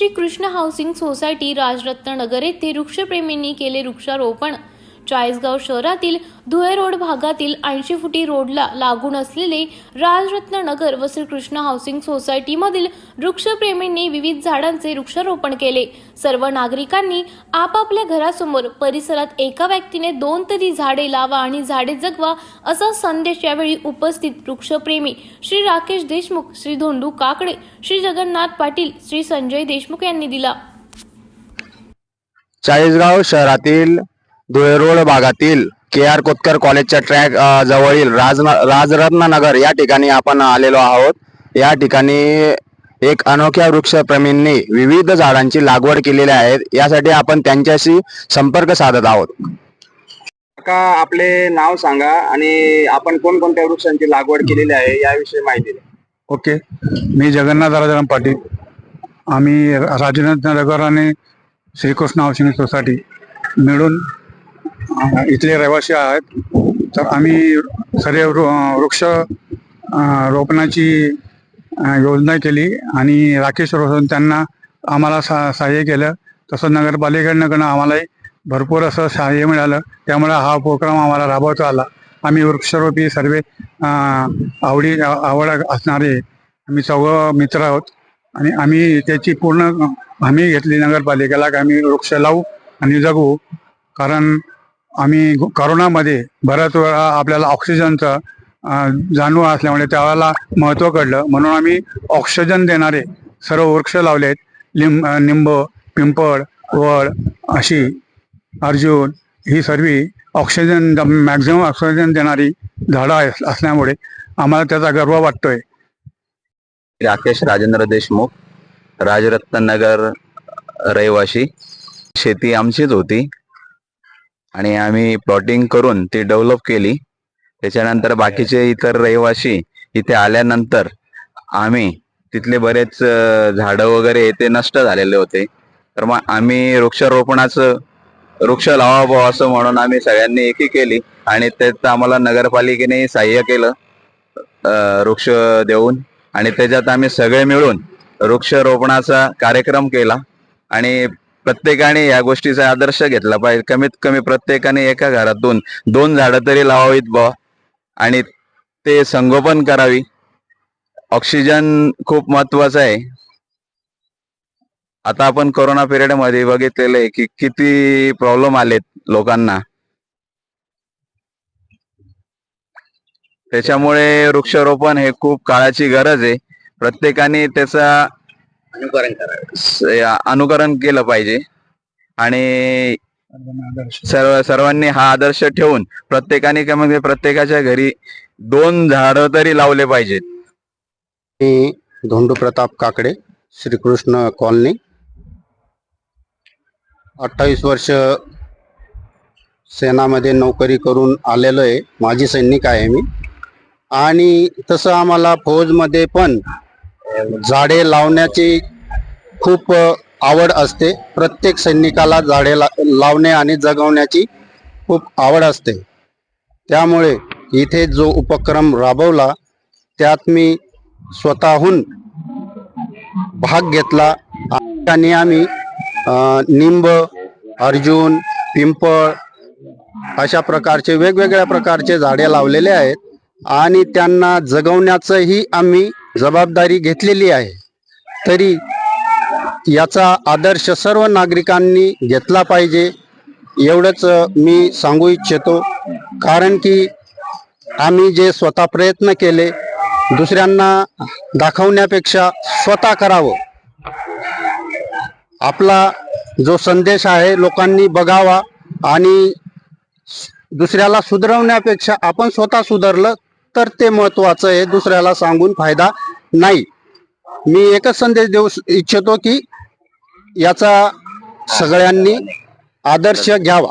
Shri Krishna housing society Rajratna Nagar येथे वृक्षप्रेमींनी केले वृक्षारोपण. चाळीसगाव शहरातील धुळे रोड भागातील ऐंशी फुटी रोडला लागून असलेले राजरत्न नगर व श्रीकृष्ण हाऊसिंग सोसायटीमधील वृक्षप्रेमींनी विविध झाडांचे वृक्षारोपण केले. सर्व नागरिकांनी आपापल्या घरासमोर परिसरात एका व्यक्तीने दोन तरी झाडे लावा आणि झाडे जगवा असा संदेश यावेळी उपस्थित वृक्षप्रेमी श्री राकेश देशमुख श्री धोंडू काकडे श्री जगन्नाथ पाटील श्री संजय देशमुख यांनी दिला. चाळीसगाव शहरातील धुळे रोड भागातील के आर कोतकर कॉलेजच्या ट्रॅक जवळील राज राजरत्न नगर या ठिकाणी आपण आलेलो आहोत. या ठिकाणी एक अनोख्या वृक्षप्रेमींनी विविध झाडांची लागवड केलेली आहे. यासाठी आपण त्यांच्याशी संपर्क साधत आहोत. का आपले नाव सांगा आणि आपण कोणकोणत्या वृक्षांची लागवड केलेली आहे याविषयी माहिती द्या. ओके. मी जगन्नाथ राजाराम पाटील. आम्ही राजनाथ नगर आणि श्रीकृष्ण हाऊसिंग सोसायटी मिळून इथले रहिवासी आहेत. तर आम्ही सर्व वृ- वृक्ष रोपणाची योजना केली आणि राकेश रोशन त्यांना आम्हाला सा सहाय्य केलं. तसं नगरपालिकेकडनं आम्हालाही भरपूर असं सहाय्य मिळालं. त्यामुळे हा उपक्रम आम्हाला राबवता आला. आम्ही वृक्षारोपी सर्व आवडी आवड असणारे आम्ही चौघं मित्र आहोत. आणि आम्ही त्याची पूर्ण हमी घेतली नगरपालिकेला की आम्ही वृक्ष लावू आणि जगू. कारण आम्ही करोनामध्ये बऱ्याच वेळा आपल्याला ऑक्सिजनचं जाणू जाणीव असल्यामुळे त्यावेळेला महत्त्व कळलं. म्हणून आम्ही ऑक्सिजन देणारे सर्व वृक्ष लावलेत. लिंब निंब पिंपळ वड अशी अर्जुन ही सर्व ऑक्सिजन मॅक्झिमम ऑक्सिजन देणारी झाडं अस- असल्यामुळे आम्हाला त्याचा गर्व वाटतोय. राकेश राजेंद्र देशमुख राजरत्न नगर रहिवासी. शेती आमचीच होती. आणि आम्ही प्लॉटिंग करून ती डेव्हलप केली. त्याच्यानंतर बाकीचे इतर रहिवासी इथे आल्यानंतर आम्ही तिथले बरेच झाडं वगैरे हे ते नष्ट झालेले होते. तर मग आम्ही वृक्षारोपणाचं वृक्ष लावावं असं म्हणून आम्ही सगळ्यांनी एकी केली आणि त्यात आम्हाला नगरपालिकेने सहाय्य केलं वृक्ष देऊन. आणि त्याच्यात आम्ही सगळे मिळून वृक्षारोपणाचा कार्यक्रम केला. आणि प्रत्येकाने या गोष्टीचा आदर्श घेतला पाहिजे. कमीत कमी प्रत्येकाने एका घरातून दोन झाडं तरी लावावीत बा आणि ते संगोपन करावी. ऑक्सिजन खूप महत्वाचं आहे. आता आपण कोरोना पिरियडमध्ये बघितलेलं आहे की किती प्रॉब्लेम आलेत लोकांना. त्याच्यामुळे वृक्षारोपण हे खूप काळाची गरज आहे. प्रत्येकाने त्याचा अनुकरण करावे. स- अनुकरण केलं पाहिजे. आणि सर्व सर्वांनी हा आदर्श ठेवून प्रत्येकाने कमीत कमी प्रत्येकाच्या घरी दोन झाडं तरी लावले पाहिजेत. मी धोंडू प्रताप काकडे श्रीकृष्ण कॉलनी. अठ्ठावीस वर्ष सेनामध्ये नोकरी करून आलेलो आहे. माजी सैनिक आहे मी. आणि तसं आम्हाला फौजमध्ये पण झाडे लावण्याची खूप आवड असते. प्रत्येक सैनिकाला झाडे ला लावणे आणि जगवण्याची खूप आवड असते. त्यामुळे इथे जो उपक्रम राबवला त्यात मी स्वतःहून भाग घेतला. आणि आम्ही निंब अर्जुन पिंपळ अशा प्रकारचे वेगवेगळ्या प्रकारचे झाडे लावलेले आहेत. आणि त्यांना जगवण्याचंही आम्ही जबाबदारी घेतलेली आहे. तरी याचा आदर्श सर्व नागरिकांनी घेतला पाहिजे एवढंच मी सांगू इच्छितो. कारण की आम्ही जे स्वतः प्रयत्न केले दुसऱ्यांना दाखवण्यापेक्षा स्वतः करावं. आपला जो संदेश आहे लोकांनी बघावा आणि दुसऱ्याला सुधरवण्यापेक्षा आपण स्वतः सुधारलं तर ते महत्वाचं आहे दुसऱ्याला सांगून फायदा नाही. मी एकच संदेश देऊ इच्छितो की याचा सगळ्यांनी आदर्श घ्यावा.